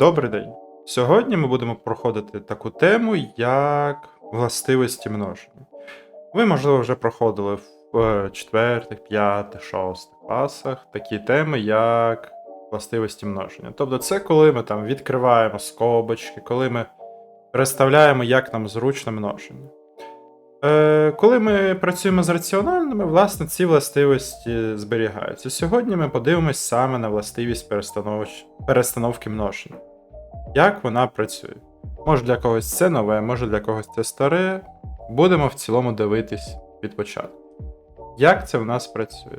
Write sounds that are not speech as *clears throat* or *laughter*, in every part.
Добрий день. Сьогодні ми будемо проходити таку тему, як властивості множення. Ви, можливо, вже проходили в е, четвертих, п'ятих, шостих класах такі теми, як властивості множення. Тобто, це коли ми там відкриваємо скобочки, коли ми переставляємо, як нам зручно множення. Е, коли ми працюємо з раціональними, власне, ці властивості зберігаються. Сьогодні ми подивимось саме на властивість перестановки множення. Як вона працює? Може для когось це нове, може для когось це старе. Будемо в цілому дивитись від початку. Як це в нас працює?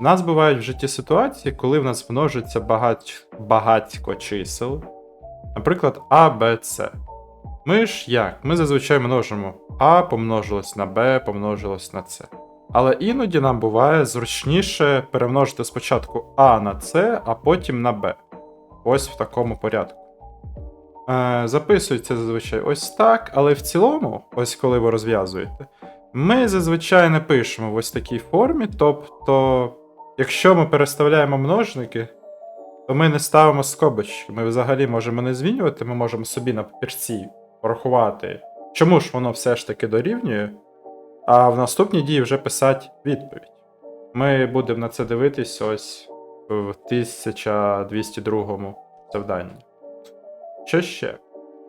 У нас бувають в житті ситуації, коли в нас множиться багать, багатько чисел, наприклад, А, Б, С. Ми ж як? Ми зазвичай множимо А помножилось на Б, помножилось на С. Але іноді нам буває зручніше перемножити спочатку А на С, а потім на Б. Ось в такому порядку. Е, записується зазвичай ось так, але в цілому, ось коли ви розв'язуєте, ми зазвичай не пишемо в ось такій формі. Тобто, якщо ми переставляємо множники, то ми не ставимо скобочки. Ми взагалі можемо не змінювати, ми можемо собі на папірці порахувати, чому ж воно все ж таки дорівнює, а в наступній дії вже писати відповідь. Ми будемо на це дивитись ось в 1202 завданні. Що ще?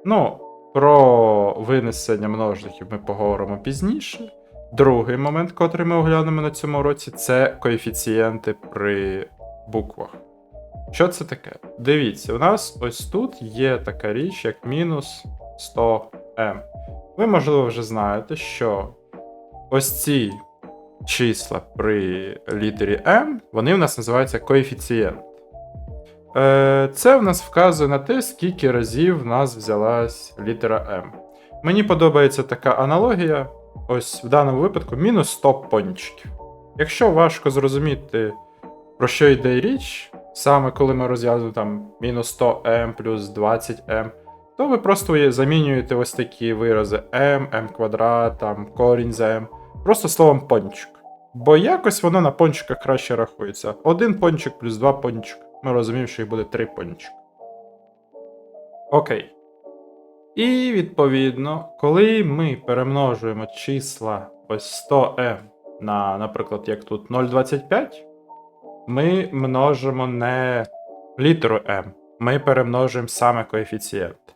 Ну, про винесення множників ми поговоримо пізніше. Другий момент, котрий ми оглянемо на цьому уроці, це коефіцієнти при буквах. Що це таке? Дивіться, у нас ось тут є така річ, як мінус 100m. Ви, можливо, вже знаєте, що ось ці числа при літері m, вони в нас називаються коефіцієнт. Е, Це в нас вказує на те, скільки разів в нас взялась літера M. Мені подобається така аналогія. Ось в даному випадку мінус 100 пончиків. Якщо важко зрозуміти, про що йде річ, саме коли ми розв'язуємо там мінус 100m плюс 20m, то ви просто замінюєте ось такі вирази m, m квадрат, там корінь за m, просто словом пончик. Бо якось воно на пончиках краще рахується. Один пончик плюс два пончик. Ми розуміємо, що їх буде три пончика. Окей. І відповідно, коли ми перемножуємо числа ось 100m на, наприклад, як тут 0,25, ми множимо не літеру m, ми перемножуємо саме коефіцієнт.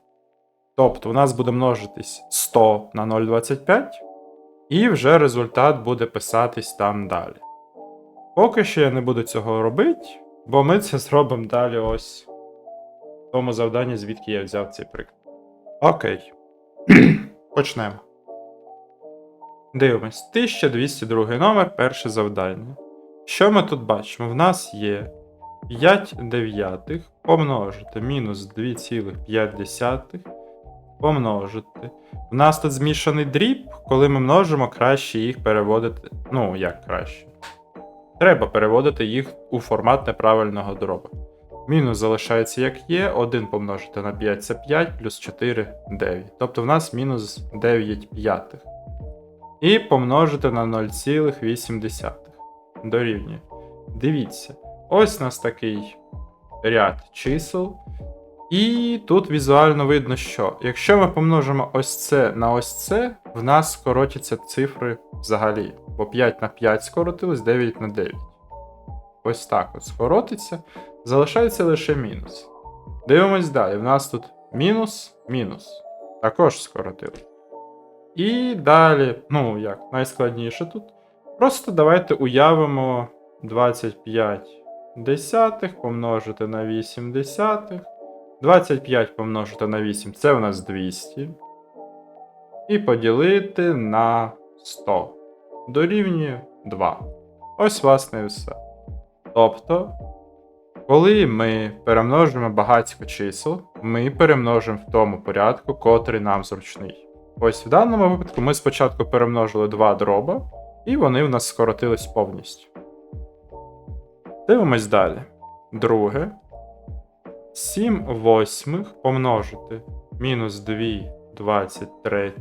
Тобто у нас буде множитись 100 на 0,25, і вже результат буде писатись там далі. Поки що я не буду цього робити, бо ми це зробимо далі ось в тому завданні, звідки я взяв цей приклад. Окей. *clears throat* Почнемо. Дивимось. 1202 номер, перше завдання. Що ми тут бачимо? В нас є 5 дев'ятих помножити мінус 2,5 помножити. У нас тут змішаний дріб, коли ми множимо, краще їх переводити. Ну, як краще. Треба переводити їх у формат неправильного дроба. Мінус залишається як є, 1 помножити на 5 це 5, плюс 4 9. Тобто в нас мінус 9 п'ятих. І помножити на 0,8 дорівнює. Дивіться, ось у нас такий ряд чисел. І тут візуально видно, що якщо ми помножимо ось це на ось це, в нас скоротяться цифри взагалі. Бо 5 на 5 скоротилось, 9 на 9. Ось так от скоротиться. Залишається лише мінус. Дивимось далі. В нас тут мінус, мінус. Також скоротили. І далі, ну як, найскладніше тут. Просто давайте уявимо 25 десятих помножити на 8 десятих. 25 помножити на 8 це у нас 200. І поділити на 100. Дорівнює 2. Ось, власне, і все. Тобто, коли ми перемножимо багатько чисел, ми перемножимо в тому порядку, котрий нам зручний. Ось в даному випадку ми спочатку перемножили два дроба, і вони в нас скоротились повністю. Дивимось далі. Друге. 7 восьмих помножити мінус 2 23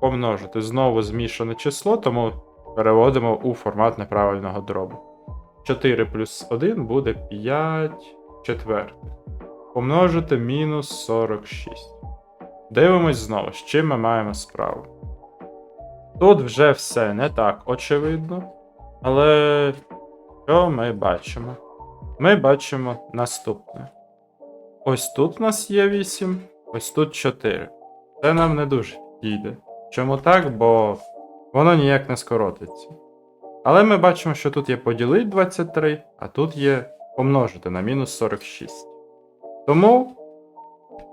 помножити знову змішане число, тому переводимо у формат неправильного дробу. 4 плюс 1 буде 5 четвертих. помножити мінус 46. Дивимось знову, з чим ми маємо справу. Тут вже все не так очевидно. Але що ми бачимо? Ми бачимо наступне. Ось тут у нас є 8, ось тут 4. Це нам не дуже підійде. Чому так? Бо воно ніяк не скоротиться. Але ми бачимо, що тут є поділити 23, а тут є помножити на мінус 46. Тому,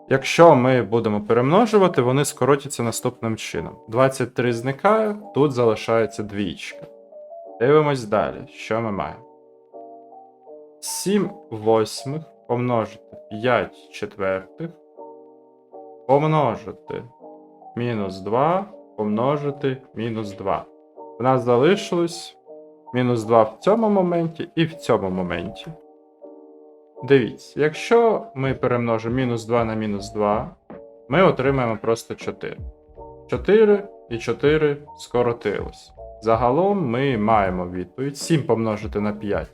якщо ми будемо перемножувати, вони скоротяться наступним чином. 23 зникає, тут залишається двічка. Дивимось далі, що ми маємо. 7 восьмих помножити 5 четвертих, помножити мінус 2, помножити мінус 2. У нас залишилось мінус 2 в цьому моменті і в цьому моменті. Дивіться, якщо ми перемножимо мінус 2 на мінус 2, ми отримаємо просто 4. 4 і 4 скоротилось. Загалом ми маємо відповідь 7 помножити на 5.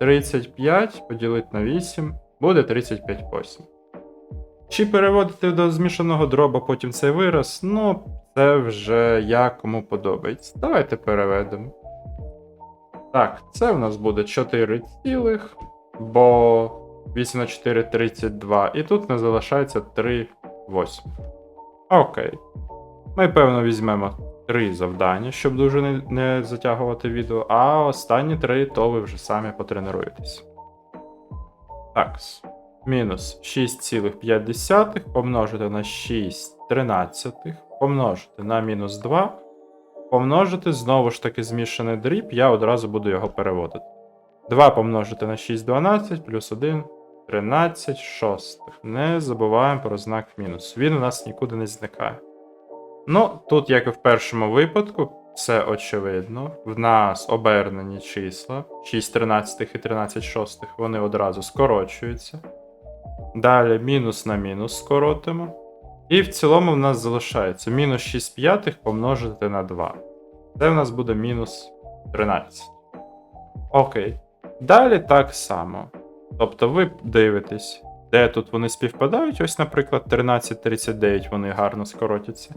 35 поділити на 8 буде 35 восьм. Чи переводити до змішаного дроба потім цей вираз? Ну, це вже як кому подобається. Давайте переведемо. Так, це в нас буде 4 цілих, бо 8 на 4 32, і тут не залишається 3 восьмих. Окей. Ми, певно, візьмемо 3 завдання, щоб дуже не, не затягувати відео, а останні 3 то ви вже самі потренуєтесь. Так. Мінус 6,5 помножити на 6 тринадцятих, помножити на мінус 2, помножити знову ж таки змішаний дріб, я одразу буду його переводити. 2 помножити на 6 12 плюс 1 13 шостих. Не забуваємо про знак мінус. Він у нас нікуди не зникає. Ну, тут, як і в першому випадку, це очевидно. В нас обернені числа 6 13 і 13 шостих, вони одразу скорочуються. Далі мінус на мінус скоротимо. І в цілому в нас залишається мінус 6 п'ятих помножити на 2. Це в нас буде мінус 13. Окей. Далі так само. Тобто ви дивитесь, де тут вони співпадають. Ось, наприклад, 1339 вони гарно скоротяться.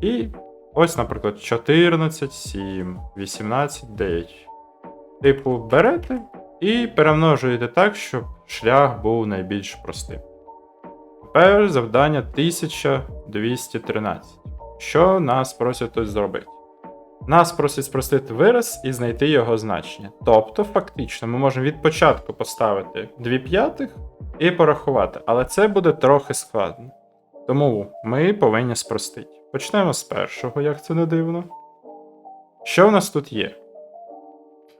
І ось, наприклад, 14, 7, 18, 9. Типу, берете і перемножуєте так, щоб шлях був найбільш простим. Тепер завдання 1213. Що нас просять тут зробити? Нас просять спростити вираз і знайти його значення. Тобто, фактично, ми можемо від початку поставити 2 п'ятих і порахувати, але це буде трохи складно. Тому ми повинні спростити. Почнемо з першого, як це не дивно. Що в нас тут є?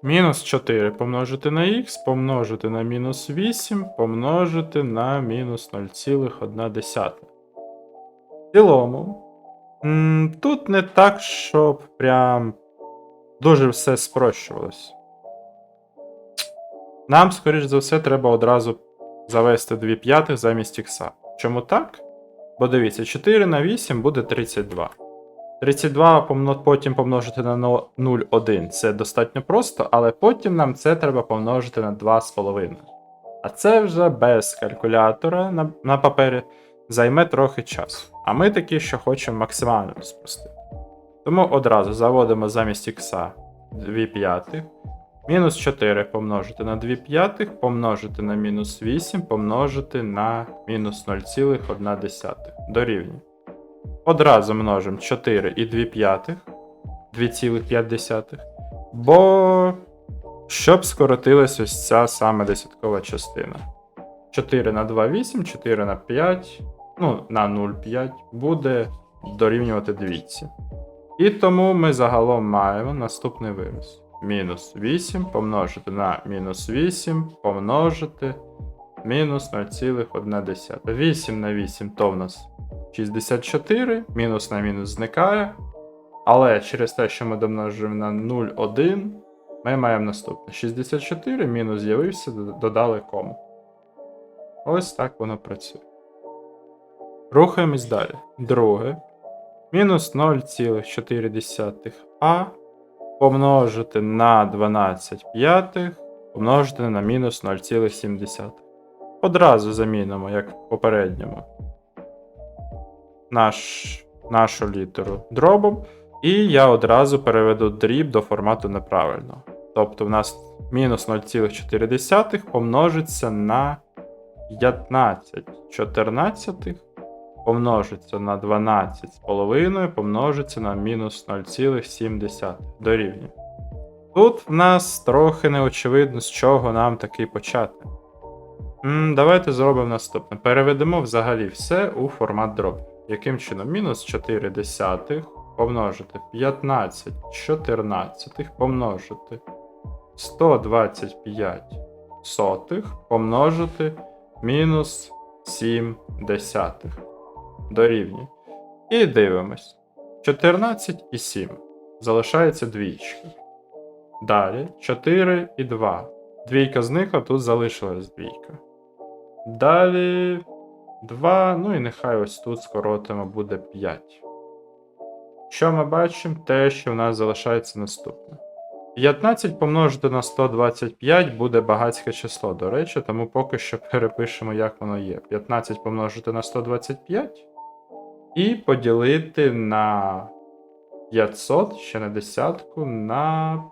Мінус 4 помножити на х, помножити на мінус 8, помножити на мінус 0,1. В цілому. Тут не так, щоб прям дуже все спрощувалось. Нам, скоріш за все, треба одразу завести 2 п'ятих замість х. Чому так? Бо дивіться, 4 на 8 буде 32. 32 потім помножити на 0,1 це достатньо просто, але потім нам це треба помножити на 2,5. А це вже без калькулятора на, на папері займе трохи часу. А ми такі, що хочемо максимально спростити. Тому одразу заводимо замість х 2 п'ятих. Мінус 4 помножити на 2 п'ятих, помножити на мінус 8, помножити на мінус 0,1 дорівнює. Одразу множимо 4 і 2 п'ятих, 2,5. Бо щоб скоротилась ось ця саме десяткова частина. 4 на 2 8, 4 на 5, ну, на 0,5 буде дорівнювати двійці. І тому ми загалом маємо наступний вираз. Мінус 8 помножити на мінус 8 помножити мінус 0,1. 8 на 8 то в нас 64, мінус на мінус зникає. Але через те, що ми домножуємо на 0,1, ми маємо наступне. 64 мінус з'явився, додали кому. Ось так воно працює. Рухаємось далі. Друге. Мінус 0,4а помножити на 12 п'ятих помножити на мінус 0,7. одразу замінимо, як в попередньому. Наш, нашу літеру дробом. І я одразу переведу дріб до формату неправильно. Тобто в нас мінус 0,4 помножиться на 15 14 помножиться на 12,5 помножиться на мінус 0,7 дорівнює. Тут в нас трохи неочевидно, з чого нам таки почати. Давайте зробимо наступне. Переведемо взагалі все у формат дробів. Яким чином? Мінус 4 десятих помножити 15 14 помножити 125 сотих помножити мінус 7 десятих. Дорівнює. І дивимось. 14 і 7. Залишається двічки. Далі 4 і 2. Двійка зникла, тут залишилась двійка. Далі 2, ну і нехай ось тут скоротимо буде 5. Що ми бачимо? Те, що в нас залишається наступне. 15 помножити на 125 буде багатське число, до речі, тому поки що перепишемо, як воно є. 15 помножити на 125 і поділити на 500, ще не десятку, на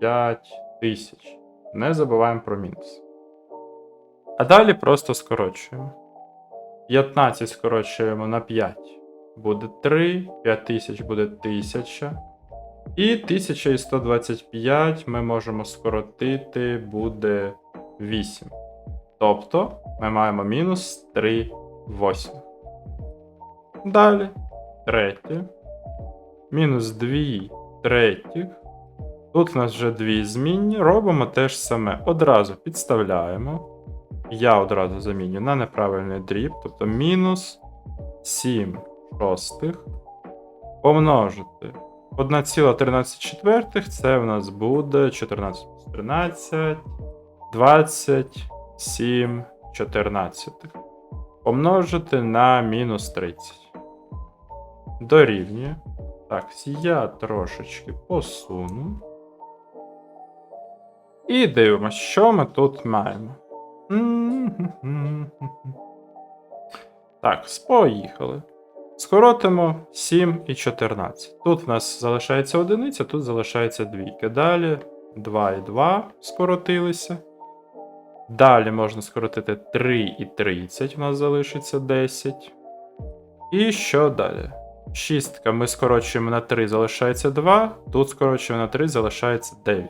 5000. Не забуваємо про мінус. А далі просто скорочуємо. 15 скорочуємо на 5 буде 3, 5000 буде 1000. І 1125 ми можемо скоротити буде 8. Тобто ми маємо мінус 3 восьмих. Далі третє. Мінус 2 третіх. Тут у нас вже дві змінні. Робимо те ж саме. Одразу підставляємо. Я одразу заміню на неправильний дріб, тобто мінус 7 шостих помножити 1,13 це в нас буде 14 плюс 13, 27 14. Помножити на мінус 30. Дорівнює. Так, я трошечки посуну. І дивимося, що ми тут маємо. Так, поїхали. Скоротимо 7 і 14. Тут в нас залишається одиниця, тут залишається двійка. Далі 2 і 2 скоротилися. Далі можна скоротити 3 і 30, у нас залишиться 10. І що далі? Шістка ми скорочуємо на 3, залишається 2. Тут скорочуємо на 3, залишається 9.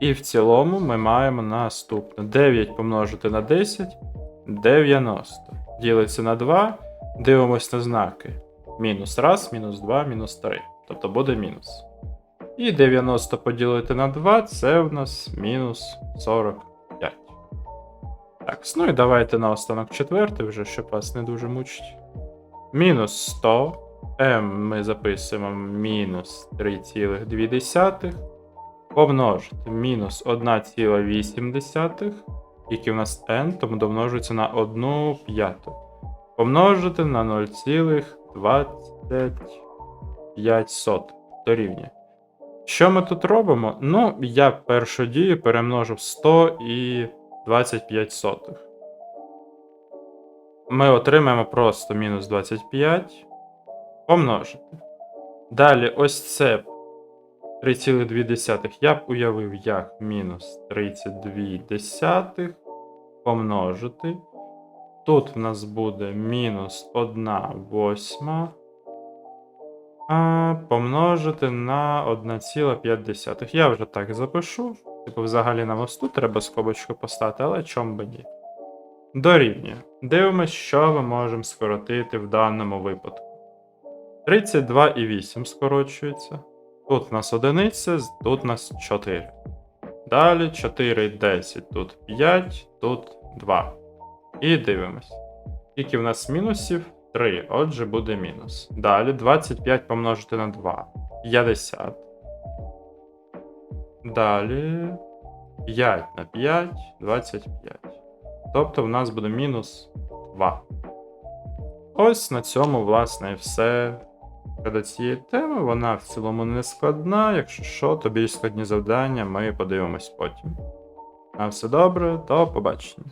І в цілому ми маємо наступне: 9 помножити на 10 90. Ділиться на 2. Дивимось на знаки. Мінус 1, мінус 2, мінус 3. Тобто буде мінус. І 90 поділити на 2 це в нас мінус 45. Так, ну і давайте на останок четвертий, вже, щоб вас не дуже мучить. Мінус 100. M ми записуємо мінус 3,2. Помножити мінус 1,8, який в нас n, тому домножується на 1 п'яту. Помножити на 0,25 дорівнює. Що ми тут робимо? Ну, я першу дію перемножив 100 і 25 сотих. Ми отримаємо просто мінус 25 помножити. Далі, ось це 3,2 я б уявив як мінус 32 помножити. Тут в нас буде мінус 1 восьма. Помножити на 1,5. Я вже так запишу. Типу, взагалі на мосту треба скобочку поставити, але чом би ні. Дорівнює. Дивимось, що ми можемо скоротити в даному випадку. 32 і 8 скорочується. Тут у нас одиниця, тут у нас 4. Далі 4 10, тут 5, тут 2. І дивимось. Скільки в нас мінусів? 3. Отже, буде мінус. Далі 25 помножити на 2. 50. Далі 5 на 5, 25. Тобто в нас буде мінус 2. Ось на цьому, власне, і все. Щодо цієї теми, вона в цілому не складна. Якщо що, то більш складні завдання ми подивимось потім. На все добре, до побачення.